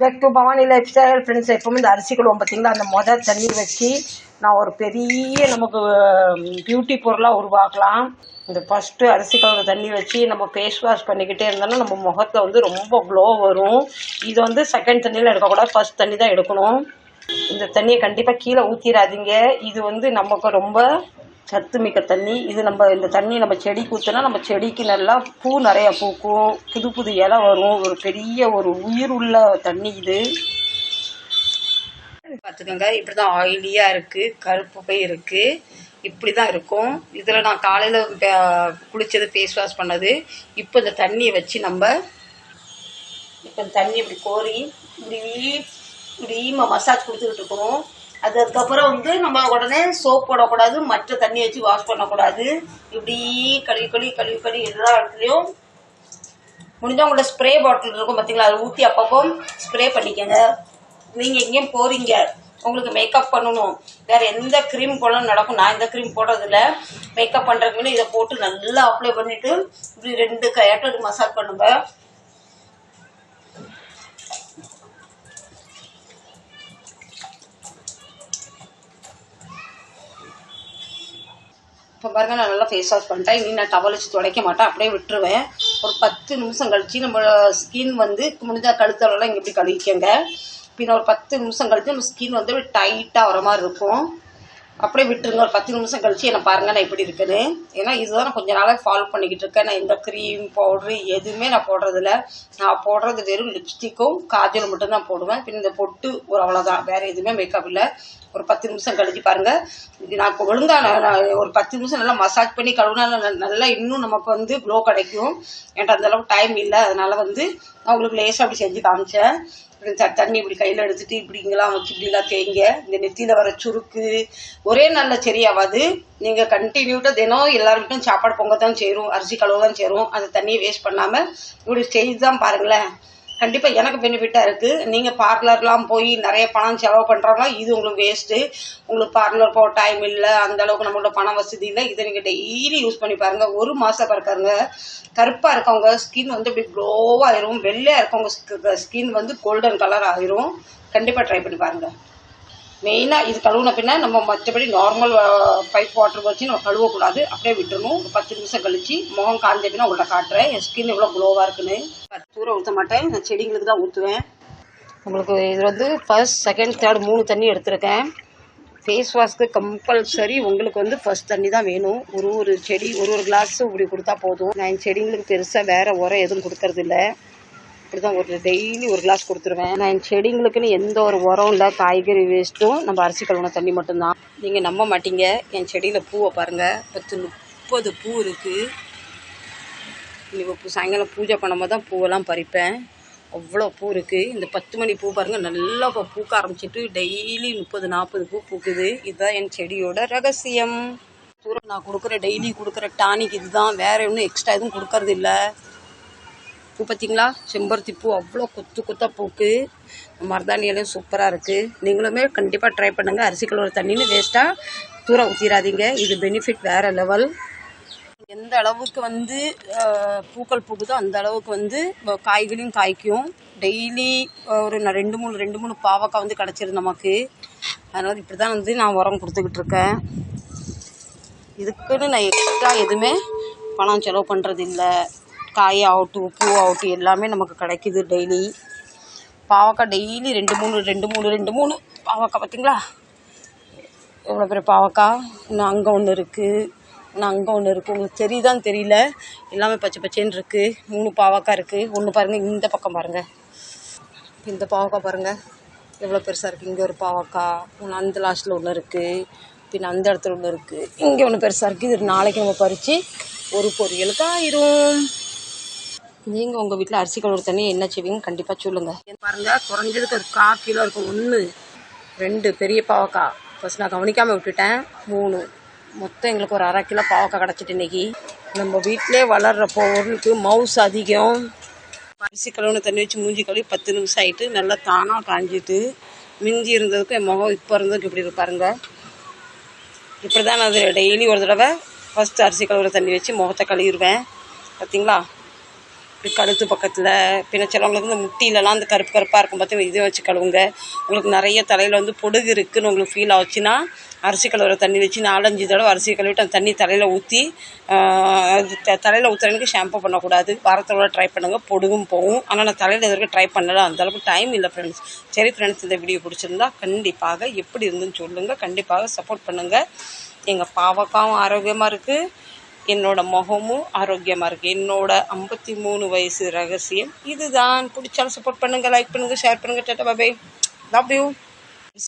Back to Bhavani lifestyle friends எப்பவுமே இந்த அரிசி குழுவம் பார்த்தீங்களா அந்த மொதல் தண்ணி வச்சு நான் ஒரு பெரிய நமக்கு பியூட்டி பொருளாக உருவாக்கலாம். இந்த ஃபஸ்ட்டு அரிசி கழுவுற தண்ணி வச்சு நம்ம ஃபேஸ் வாஷ் பண்ணிக்கிட்டே இருந்தோம்னா நம்ம முகத்தில் வந்து ரொம்ப க்ளோ வரும். இது வந்து செகண்ட் தண்ணியில் எடுக்கக்கூடாது. ஃபர்ஸ்ட் தண்ணி தான் எடுக்கணும். இந்த தண்ணியை கண்டிப்பாக கீழே ஊற்றிடாதீங்க இது வந்து நமக்கு ரொம்ப சத்து மிக்க தண்ணி. இது நம்ம இந்த தண்ணி நம்ம செடி ஊற்றினா நம்ம செடிக்கு நல்லா பூ நிறையா பூக்கும். புது புது இலை வரும். ஒரு பெரிய ஒரு உயிர் உள்ள தண்ணி இது. பார்த்துக்கோங்க இப்படி தான் ஆயிலியாக இருக்குது கருப்பு போய் இருக்குது இப்படி தான் இருக்கும். இதில் நான் காலையில் குளித்தது ஃபேஸ் வாஷ் பண்ணது. இப்போ இந்த தண்ணியை வச்சு நம்ம இப்போ இந்த தண்ணி இப்படி கோரி இப்படி இப்படி மசாஜ் கொடுத்துக்கிட்டு இருக்கணும் அதுக்கப்புறம் வந்து நம்ம உடனே சோப் போடக்கூடாது மற்ற தண்ணி வச்சு வாஷ் பண்ணக்கூடாது. இப்படி கழுவி கழுவி கழுவி கழுவி எல்லா இடத்துலையும். முடிஞ்சால் உங்களோட ஸ்ப்ரே பாட்டில் இருக்கும் பார்த்தீங்களா அதை ஊற்றி அப்பப்போ ஸ்ப்ரே பண்ணிக்கங்க. நீங்கள் எங்கேயும் போகிறீங்க உங்களுக்கு மேக்கப் பண்ணணும். வேற எந்த க்ரீம் போல நடக்கும். நான் இந்த க்ரீம் போடுறதில்ல. மேக்கப் பண்ணுறதுக்கு இதை போட்டு நல்லா அப்ளை பண்ணிவிட்டு இப்படி ரெண்டு கையாட்டம் மசாஜ் பண்ணுங்க. பாருங்க நான் நல்லா ஃபேஸ் வாஷ் பண்ணிட்டேன். இனி நான் டவல் வச்சு துடைக்க மாட்டேன். அப்படியே விட்டுருவேன். ஒரு பத்து நிமிஷம் கழிச்சு நம்ம ஸ்கின் வந்து முடிஞ்ச கழுத்தளவுலாம் இங்கே இப்படி கழிக்கங்க பின்ன ஒரு பத்து நிமிஷம் கழிச்சு நம்ம ஸ்கின் வந்து டைட்டாக வர மாதிரி இருக்கும். அப்படியே விட்டுருங்க. ஒரு பத்து நிமிஷம் கழிச்சு என்ன பாருங்க நான் எப்படி இருக்குன்னு. ஏன்னா இதுதான் நான் கொஞ்ச நாளாக ஃபாலோ பண்ணிக்கிட்டு இருக்கேன். நான் இந்த க்ரீம் பவுட்ரு எதுவுமே நான் போடுறதில்ல. நான் போடுறது வெறும் லிப்ஸ்டிக்கும் காஜலும் மட்டும்தான் போடுவேன். பின் இந்த பொட்டு ஒரு அவ்வளோதான் வேற எதுவுமே மேக்கப் இல்லை. ஒரு பத்து நிமிஷம் கழிச்சு பாருங்க. இது நான் ஒழுங்கா நான் ஒரு பத்து நிமிஷம் நல்லா மசாஜ் பண்ணி கழுவுனா நல்லா இன்னும் நமக்கு வந்து க்ளோ கிடைக்கும். என்கிட்ட அந்த அளவுக்கு டைம் இல்லை. அதனால வந்து நான் உங்களுக்கு லேசாக அப்படி செஞ்சு காமிச்சேன். தண்ணி இப்படி கையில் எடுத்துட்டு இப்படிங்கெல்லாம் வச்சு இப்படிலாம் தேய்ங்க இந்த நெத்தியில் வர சுருக்கு. ஒரே நல்ல சரியாகாது நீங்கள் கண்டினியூட்டாக தினம் எல்லாருக்கிட்டும் சாப்பாடு பொங்க தான் சேரும் அரிசி கழுவ தான் சேரும் அந்த தண்ணியை வேஸ்ட் பண்ணாமல் இப்படி செய்து தான் பாருங்களேன். கண்டிப்பாக எனக்கு பெனிஃபிட்டாக இருக்குது நீங்கள் பார்லர்லாம் போய் நிறைய பணம் செலவு பண்ணுறோம்னா இது உங்களுக்கு வேஸ்ட்டு உங்களுக்கு பார்லர் போக டைம் இல்லை அந்த அளவுக்கு நம்மளோட பண வசதி இல்லை. இதை நீங்கள் டெய்லி யூஸ் பண்ணி பாருங்கள் ஒரு மாதம் பிறக்காருங்க கருப்பாக இருக்கவங்க ஸ்கின் வந்து இப்படி க்ளோவாக ஆயிரும். வெள்ளையாக இருக்கவங்க ஸ்கின் வந்து கோல்டன் கலர் ஆயிரும். கண்டிப்பாக ட்ரை பண்ணி பாருங்கள் மெயினாக இது கழுவுன பின்ன நம்ம மற்றபடி நார்மல் பைப் வாட்டர் வச்சு நம்ம கழுவக்கூடாது. அப்படியே விட்டுணும் ஒரு பத்து நிமிஷம் கழிச்சு முகம் காஞ்ச பின்னா உங்கள்கிட்ட காட்டுறேன். என் ஸ்கின் எவ்வளோ க்ளோவாக இருக்குன்னு. தூர ஊற்ற மாட்டேன். நான் செடிங்களுக்கு தான் ஊற்றுவேன் உங்களுக்கு இது வந்து ஃபர்ஸ்ட் செகண்ட் தேர்ட் மூணு தண்ணி எடுத்திருக்கேன். ஃபேஸ் வாஷ்க்கு கம்பல்சரி உங்களுக்கு வந்து ஃபர்ஸ்ட் தண்ணி தான் வேணும். ஒரு ஒரு செடி ஒரு ஒரு கிளாஸ் இப்படி கொடுத்தா போதும். நான் என் செடிங்களுக்கு பெருசாக வேறு உரம் எதுவும் கொடுக்கறதில்ல. அப்படி தான் ஒரு டெய்லி ஒரு கிளாஸ் கொடுத்துருவேன். நான் என் செடிங்களுக்குன்னு எந்த ஒரு உரம் இல்லை காய்கறி வேஸ்ட்டும் நம்ம அரிசி கழுவுன தண்ணி மட்டும்தான். நீங்கள் நம்ப மாட்டீங்க. என் செடியில் பூவை பாருங்கள் பத்து முப்பது பூ இருக்குது இப்போ சாயங்காலம் பூஜை பண்ணும்போது தான் பூவெல்லாம் பறிப்பேன். அவ்வளோ பூ இருக்குது இந்த பத்து மணி பூ பாருங்கள் நல்லா இப்போ பூக்க ஆரம்பிச்சிட்டு டெய்லி முப்பது நாற்பது பூ பூக்குது. இதுதான் என் செடியோட ரகசியம். தூரம் நான் கொடுக்குற டெய்லி கொடுக்குற டானிக் இதுதான். வேற ஒன்றும் எக்ஸ்ட்ரா எதுவும் கொடுக்கறது இல்லை. பூ பார்த்தீங்களா செம்பருத்தி பூ அவ்வளோ கொத்து கொத்தாக பூக்கு. மருதாணி இலையும் சூப்பராக இருக்குது நீங்களுமே கண்டிப்பாக ட்ரை பண்ணுங்கள் அரிசி கழுவுற தண்ணின்னு வேஸ்ட்டாக தூரம் ஊற்றிடாதீங்க இது பெனிஃபிட் வேறு லெவல் எந்த அளவுக்கு வந்து பூக்கள் பூக்குதோ அந்த அளவுக்கு வந்து காய்களையும் காய்கறியும் காய்க்கும். டெய்லி ஒரு நான் ரெண்டு மூணு ரெண்டு மூணு பாவக்காய் வந்து கிடச்சிருது நமக்கு. அதனால் இப்படி தான் வந்து நான் உரம் கொடுத்துக்கிட்டு இருக்கேன். இதுக்குன்னு நான் எக்ஸ்ட்ரா எதுவுமே பணம் செலவு பண்ணுறது இல்லை காய் ஆகட்டும் பூ ஆகட்டும் எல்லாமே நமக்கு கிடைக்குது டெய்லி பாவக்காய் டெய்லி ரெண்டு மூணு ரெண்டு மூணு ரெண்டு மூணு. பாவக்காய் பார்த்தீங்களா? எவ்வளோ பெரிய பாவக்காய்? இன்னும் அங்கே ஒன்று இருக்குது இன்னும் அங்கே ஒன்று இருக்குது உங்களுக்கு தெரியுதான்னு தெரியல. எல்லாமே பச்சை பச்சைன்னு இருக்குது மூணு பாவக்காய் இருக்குது ஒன்று பாருங்கள் இந்த பக்கம் பாருங்கள் இந்த பாவக்காய் பாருங்கள் எவ்வளோ பெருசாக இருக்குது இங்கே ஒரு பாவக்காய் ஒன்று அந்த லாஸ்ட்டில் ஒன்று இருக்குது பின் அந்த இடத்துல ஒன்று இருக்குது இங்கே ஒன்று பெருசாக இருக்குது இது நாளைக்கு நம்ம பறித்து ஒரு பொரியலுக்கு ஆயிரும். நீங்கள் உங்கள் வீட்டில் அரிசி கழுவுற தண்ணி என்ன செய்வீங்க கண்டிப்பாக சொல்லுங்கள் பாருங்கள் குறைஞ்சதுக்கு ஒரு கால் கிலோ இருக்கும் ஒன்று ரெண்டு பெரிய பாவக்காய். ஃபர்ஸ்ட் நான் கவனிக்காமல் விட்டுட்டேன். மூணு. மொத்தம் எங்களுக்கு ஒரு அரை கிலோ பாவக்காய் கிடச்சிட்டு இன்னைக்கு. நம்ம வீட்டிலே வளர்கிற பொருளுக்கு மவுஸ் அதிகம். அரிசி கழுவுன தண்ணி வச்சு மூஞ்சி கழுவி பத்து நிமிஷம் ஆகிட்டு நல்லா தானாக காஞ்சிட்டு மிஞ்சி இருந்ததுக்கும் என் முகம் இப்போ இருந்ததுக்கு இப்படி இருப்பாருங்க இப்படி தான் நான் அது டெய்லி ஒரு தடவை ஃபஸ்ட்டு அரிசி கழுவுற தண்ணி வச்சு முகத்தை கழுவிடுவேன். பார்த்தீங்களா இப்படி கழுத்து பக்கத்தில் பின்ன சிலவங்களுக்கு இந்த முட்டிலலாம் அந்த கருப்பு கருப்பாக இருக்கும் பார்த்து இதை வச்சு கழுவுங்க. உங்களுக்கு நிறைய தலையில் வந்து பொடுகு இருக்குதுன்னு உங்களுக்கு ஃபீல் ஆச்சுன்னா அரிசி கழுவுற தண்ணி வச்சு நாலஞ்சு தடவை அரிசி கழுவிட்டு அந்த தண்ணி தலையில் ஊற்றி அது த தலையில் ஊற்றுறதுக்கு ஷாம்பு பண்ணக்கூடாது. வாரத்தோட ட்ரை பண்ணுங்கள் பொடுகும் போகும். ஆனால் நான் தலையில் எதற்கு ட்ரை பண்ணல. அந்தளவுக்கு டைம் இல்லை ஃப்ரெண்ட்ஸ் சரி ஃப்ரெண்ட்ஸ் இந்த வீடியோ பிடிச்சிருந்தா கண்டிப்பாக எப்படி இருந்துன்னு சொல்லுங்கள் கண்டிப்பாக சப்போர்ட் பண்ணுங்கள் எங்கள் பாவக்காவும் ஆரோக்கியமாக இருக்குது என்னோட முகமும் ஆரோக்கியமாக இருக்குது என்னோட ஐம்பத்தி மூணு வயசு ரகசியம். இதுதான். பிடிச்சாலும் சப்போர்ட் பண்ணுங்கள் லைக் பண்ணுங்கள் ஷேர் பண்ணுங்கள் டாட்டா பாபே. Love you